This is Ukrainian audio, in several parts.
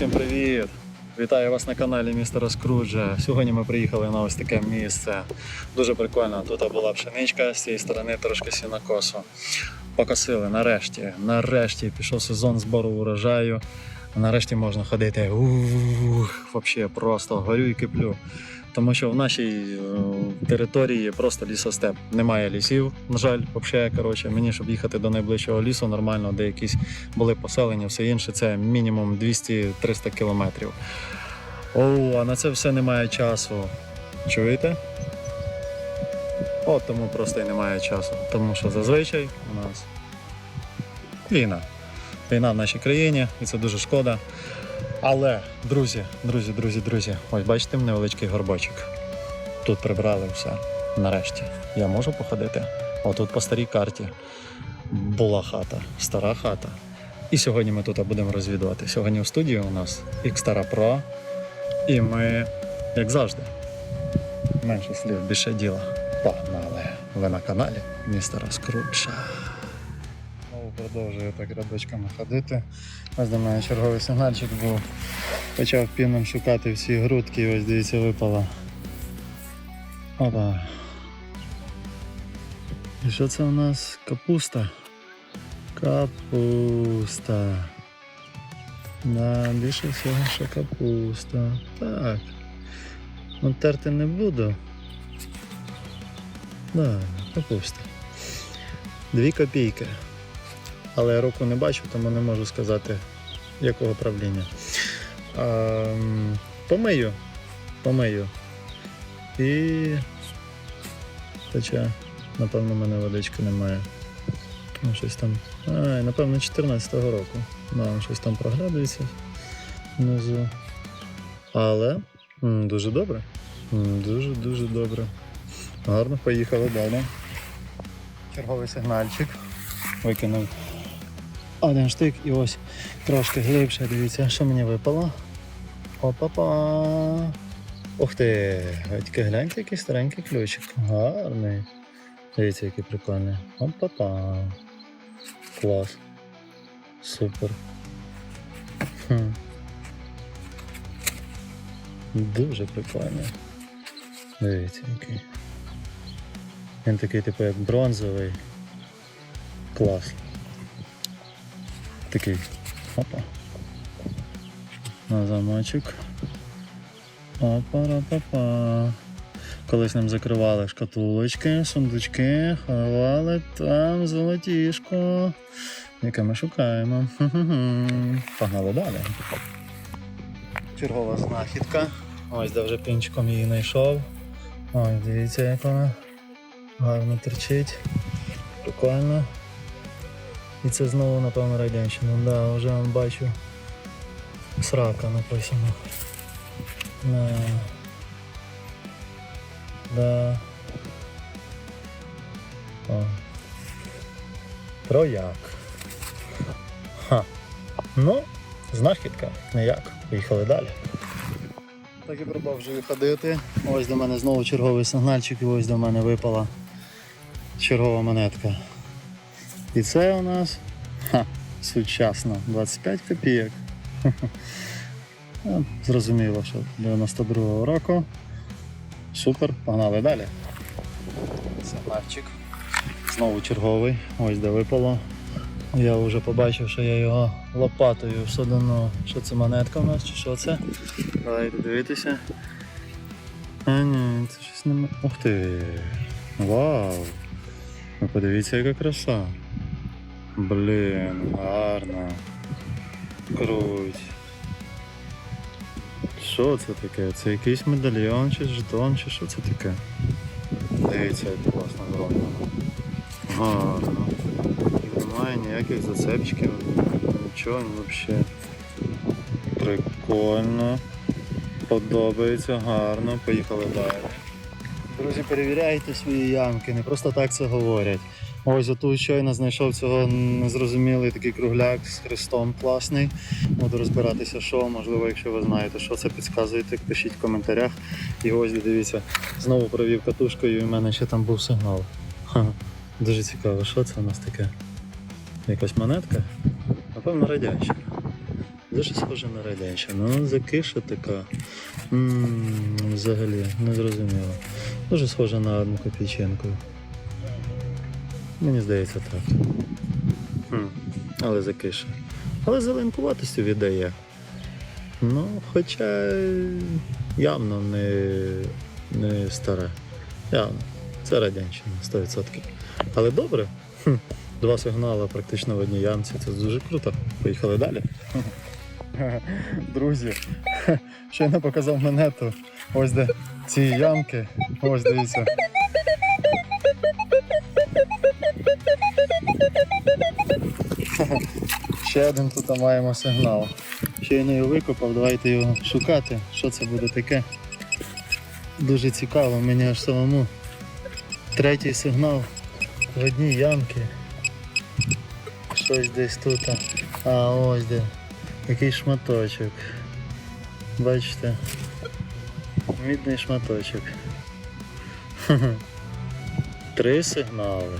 Всім привіт! Вітаю вас на каналі містера Скруджа. Сьогодні ми приїхали на ось таке місце. Дуже прикольно. Тут була пшеничка, з цієї сторони трошки сінокосу. Покосили нарешті. Нарешті пішов сезон збору урожаю. Нарешті можна ходити. Ух, взагалі просто горю і киплю. Тому що в нашій е, території просто лісостеп. Немає лісів, на жаль, взагалі, коротше, мені, щоб їхати до найближчого лісу, нормально, де якісь були поселення, все інше, це мінімум 200-300 кілометрів. О, а на це все немає часу. Чуєте? От тому просто і немає часу. Тому що зазвичай у нас війна. Війна в нашій країні, і це дуже шкода. Але, друзі, друзі, друзі, друзі, ось бачите невеличкий горбочок. Тут прибрали все. Нарешті. Я можу походити. Отут по старій карті була хата, стара хата. І сьогодні ми тут будемо розвідувати. Сьогодні в студії у нас Xtara Pro. І ми, як завжди, менше слів, більше діла. Погнали! Ви на каналі містера Скрутша. Знову продовжую так рядочками ходити. Ось до мене черговий сигнальчик був. Почав піном шукати всі грудки, і ось дивіться, випала. Опа. І що це у нас? Капуста. Капуста. Да, більше всього, що капуста. Так. Ну не буду. Да, капуста. Дві копійки. Але я року не бачу, тому не можу сказати, якого правління. А, помию. Помию. І. Хоча, напевно, в мене водички немає. Ну, щось там. А, напевно, 14-го року. Да, щось там проглядується внизу. Але дуже добре. Дуже-дуже добре. Гарно, поїхали далі. Черговий сигнальчик. Викинув один штик і ось трошки глибше. Дивіться, що мені випало. Опа-па. Ух ти! Тільки гляньте, який старенький ключик. Гарний. Дивіться, який прикольний. Опа-па. Клас. Супер. Хм. Дуже прикольний. Дивіться, який. Він такий, типу, як бронзовий. Клас. Такий. Опа. На замочок. Опа-ра-па-па. Колись нам закривали шкатулочки, сундучки, ховали там золотішко, яке ми шукаємо. Ху-ху-ху. Погнали далі. Чергова знахідка. Ось де вже пінчиком її знайшов. Ось дивіться, як вона гарно терчить. Прикольно. І це знову, напевно, радянщина. Да, вже бачу. Срака написано. Да. Да. О. Трояк. Ха. Ну, знахідка, як. Поїхали далі. Так і продовжую ходити. Ось до мене знову черговий сигнальчик і ось до мене випала чергова монетка. І це у нас ха, сучасно 25 копійок. Ну, Зрозуміло, що 92-го року. Супер, погнали далі. Це Сигнальчик. Знову черговий. Ось де випало. Я вже побачив, що я його лопатою всадину. Що це монетка у нас чи що це? Давайте дивитися. А ні, це щось не. Ух ти! Вау! Ви подивіться, яка краса. Блін, гарно. Круть. Що це таке? Це якийсь медальйон чи жетон, чи що це таке? Дивіться, як класно зроблено. Гарно. Немає ніяких зацепчиків, нічого взагалі. Прикольно. Подобається, гарно. Поїхали далі. Друзі, перевіряйте свої ямки, не просто так це говорять. Ось отут щойно знайшов цього незрозумілий такий кругляк з хрестом класний. Буду розбиратися, що, можливо, якщо ви знаєте, що це підказуєте, пишіть в коментарях. І ось дивіться, знову провів катушкою і в мене ще там був сигнал. Ха, дуже цікаво, що це у нас таке? Якась монетка? Напевно, радянщина. Дуже схоже на радянщину. Ну, закиша така. м взагалі, не зрозуміло. Дуже схоже на одну копійченку. Мені здається так. Хм. Але закиша. Але зеленкуватостю віддає. Ну, хоча явно не, не старе. Явно. Це радянщина, 100%. Але добре. Хм. Два сигнали практично в одній ямці. Це дуже круто. Поїхали далі. Друзі, щойно показав монету. Ось де ці ямки. Ось дивіться. Ще один тут маємо сигнал. Щойно його викопав, давайте його шукати. Що це буде таке? Дуже цікаво, мені аж самому. Третій сигнал в одній ямці. Щось десь тут. А ось де. Якийсь шматочок. Бачите? Мідний шматочок. Три сигнали.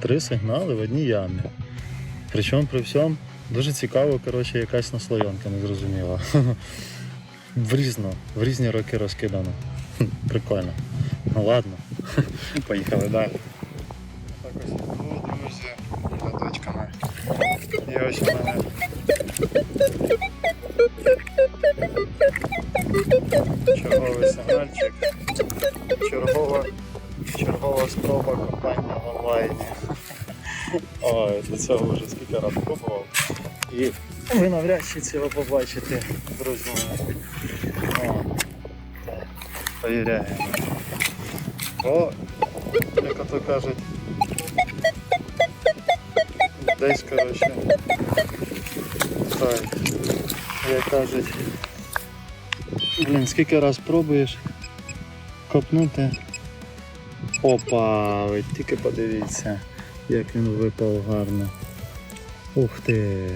Три сигнали в одній ямі. Причому при всьому дуже цікаво, коротше, якась наслоєнка незрозуміла. В різно, в різні роки розкидано. Прикольно. Ну ладно. Поїхали далі. Так ось друзі, друзі, латочками. І ось у. Цього вже скільки раз пробував. І ви навряд чи цього побачите, друзі. Повіряємо. О, як ото кажуть. Десь, коротше. Так, як кажуть. Блін, скільки раз пробуєш копнути. Опа, ви тільки подивіться як він випав гарно. Ух ти!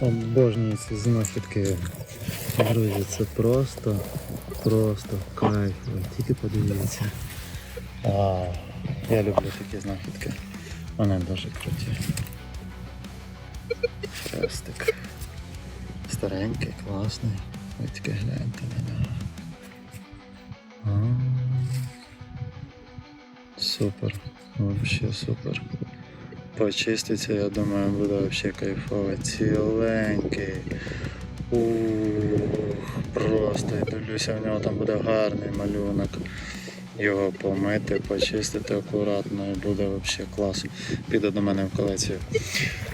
Обожнюю ці знахідки. Друзі, це просто, просто кайф. Тільки подивіться. А, я люблю такі знахідки. Вони дуже круті. Хрестик. Старенький, класний. Ви тільки гляньте на нього. Супер. Вообще супер. Почиститься, я думаю, буде вообще кайфово. Ціленький. Ух, просто я дивлюся, в нього там буде гарний малюнок. Його помити, почистити акуратно і буде вообще клас. Піде до мене в колекцію.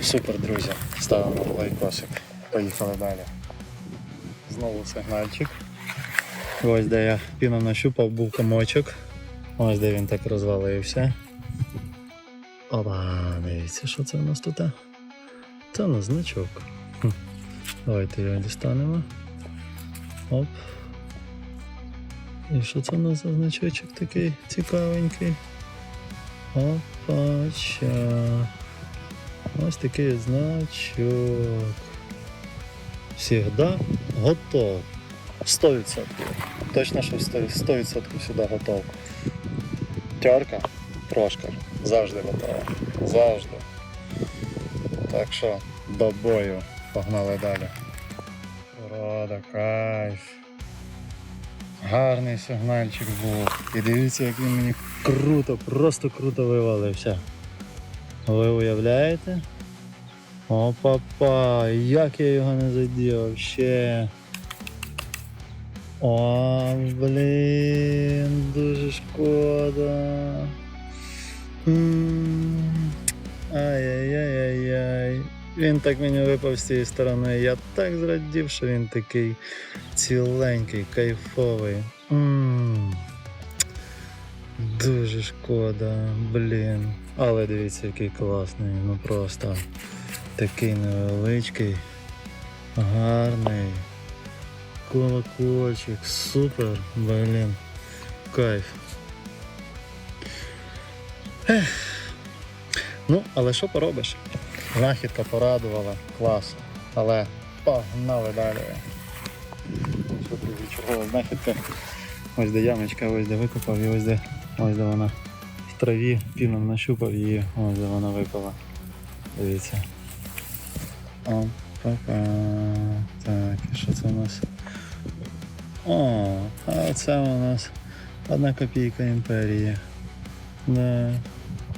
Супер, друзі. Ставимо лайкосик. Поїхали далі. Знову сигнальчик. Ось де я піно нащупав, був комочок. Ось де він так розвалився. Опа, дивіться, що це у нас тут? Це у нас значок. Хм. Давайте його дістанемо. Оп. І що це у нас за значочок такий цікавенький? Опача. Ось такий значок. Всегда готов. 100%. Точно, що 100%, 100% сюди готов. Терка, трошка. Завжди готова. Завжди. Так що до бою. Погнали далі. Природа, кайф. Гарний сигнальчик був. І дивіться, як він мені круто, просто круто вивалився. Ви уявляєте? О, папа, як я його не задів вообще. О, блін, дуже шкода. Ай-яй-яй-яй-яй. Він так мені випав з цієї сторони. Я так зрадів, що він такий ціленький, кайфовий. Дуже шкода, блін. Але дивіться, який класний. Ну просто такий невеличкий, гарний. Колокольчик, супер, блін. Кайф. Ну, але що поробиш? Знахідка порадувала, клас. Але погнали далі. Чергова знахідка? Ось де ямочка, ось де викопав і ось де, ось де вона в траві піном нащупав її, ось де вона випала. Дивіться. О, Па-па. Так, і що це у нас? О, а це у нас одна копійка імперії. Да.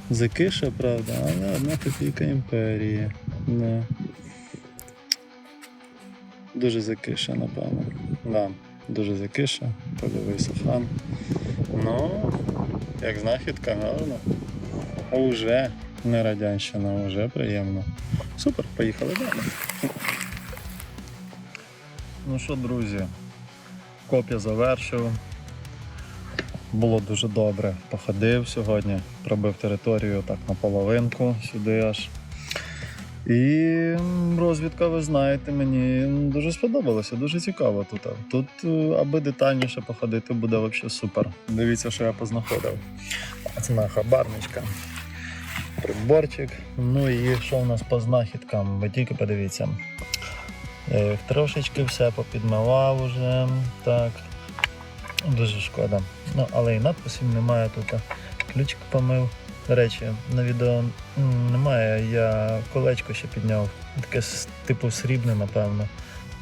Закиша, правда, але одна копійка імперії. Да. Дуже закиша, напевно. Да, дуже закиша, польовий сафран. Ну, як знахідка, гарно. Уже не радянщина, уже приємно. Супер, поїхали далі. Ну що, друзі, копія завершив. Було дуже добре. Походив сьогодні, пробив територію так на половинку сюди аж. І розвідка, ви знаєте, мені дуже сподобалося, дуже цікаво тут. Тут, е, аби детальніше походити, буде взагалі супер. Дивіться, що я познаходив. Це моя хабарничка. Приборчик. Ну і що у нас по знахідкам? Ви тільки подивіться. Я їх трошечки все попідмивав уже. Так. Дуже шкода. Ну, але і надписів немає тут. Ключик помив. До речі, на відео немає, я колечко ще підняв. Таке типу срібне, напевно.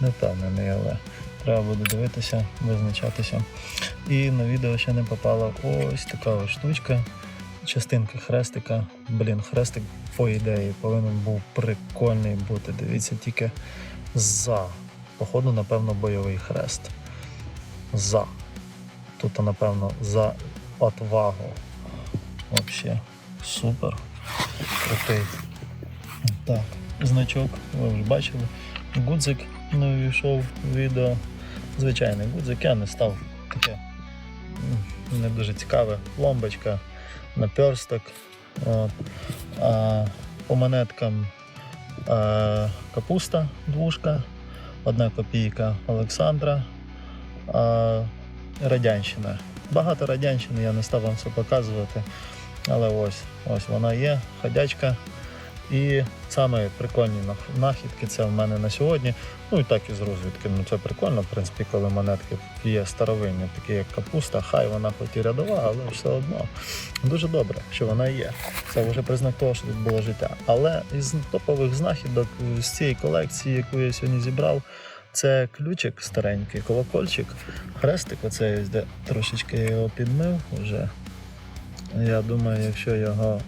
Не впевнений, але треба буде дивитися, визначатися. І на відео ще не попала ось така ось штучка. Частинка хрестика. Блін, хрестик, по ідеї, повинен був прикольний бути. Дивіться, тільки за. Походу, напевно, бойовий хрест. За. Тут, напевно, за отвагу. Взагалі, супер. Крутий. Так, значок, ви вже бачили. Гудзик не увійшов в відео. Звичайний гудзик, я не став таке не дуже цікаве. Пломбочка, наперсток. От. А по монеткам а, капуста двушка, одна копійка Олександра, а, радянщина. Багато радянщини, я не став вам все показувати. Але ось, ось вона є, ходячка. І саме прикольні нах- нахідки це в мене на сьогодні. Ну і так і з розвідки. Ну це прикольно, в принципі, коли монетки є старовинні, такі як капуста, хай вона хоч і рядова, але все одно. Дуже добре, що вона є. Це вже признак того, що тут було життя. Але із топових знахідок з цієї колекції, яку я сьогодні зібрав, це ключик старенький, колокольчик, хрестик, оцей ось де трошечки його підмив вже. Я думаю, якщо його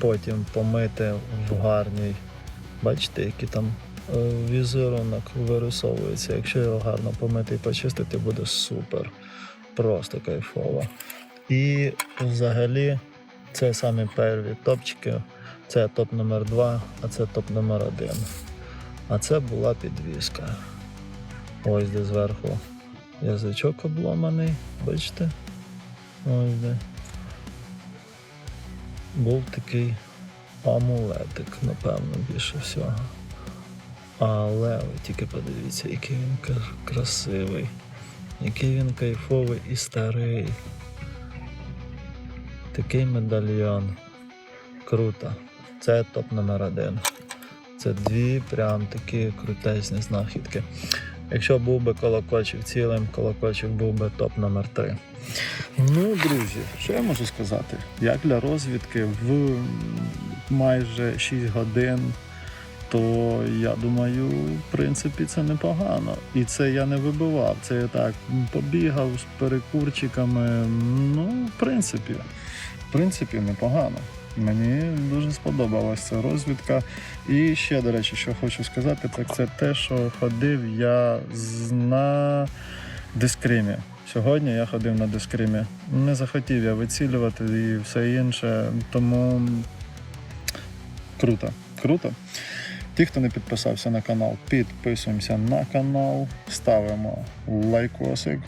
потім помити в гарній, бачите, який там е, візерунок вирисовується. Якщо його гарно помити і почистити, буде супер. Просто кайфово. І взагалі це самі перві топчики. Це топ номер 2 а це топ номер 1 А це була підвіска. Ось де зверху язичок обломаний, бачите? Ось де. Був такий амулетик, напевно, більше всього. Але ви тільки подивіться, який він красивий, який він кайфовий і старий. Такий медальйон. Круто. Це топ номер один. Це дві прям такі крутезні знахідки. Якщо був би колокольчик цілим, колокольчик був би топ номер 3 Ну, друзі, що я можу сказати? Як для розвідки в майже 6 годин, то я думаю, в принципі, це непогано. І це я не вибивав. Це я так побігав з перекурчиками. Ну, в принципі, в принципі, непогано. Мені дуже сподобалася розвідка. І ще, до речі, що хочу сказати, так це те, що ходив я на дискримі. Сьогодні я ходив на дискримі. Не захотів я вицілювати і все інше. Тому круто, круто. Ті, хто не підписався на канал, підписуємося на канал, ставимо лайкосик,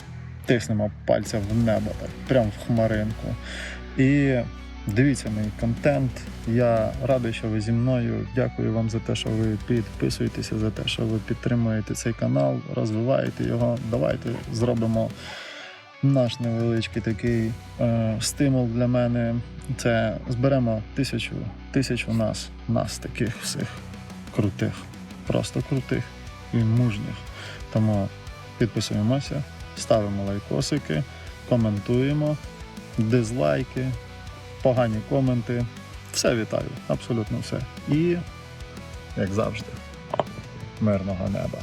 тиснемо пальця в небо, так, прямо в хмаринку. І дивіться мій контент. Я радий, що ви зі мною. Дякую вам за те, що ви підписуєтеся, за те, що ви підтримуєте цей канал, розвиваєте його. Давайте зробимо наш невеличкий такий е, стимул для мене. Це зберемо тисячу, тисячу нас, нас таких всіх крутих, просто крутих і мужніх. Тому підписуємося, ставимо лайкосики, коментуємо, дизлайки, погані коменти. Все вітаю, абсолютно все. І, як завжди, мирного неба.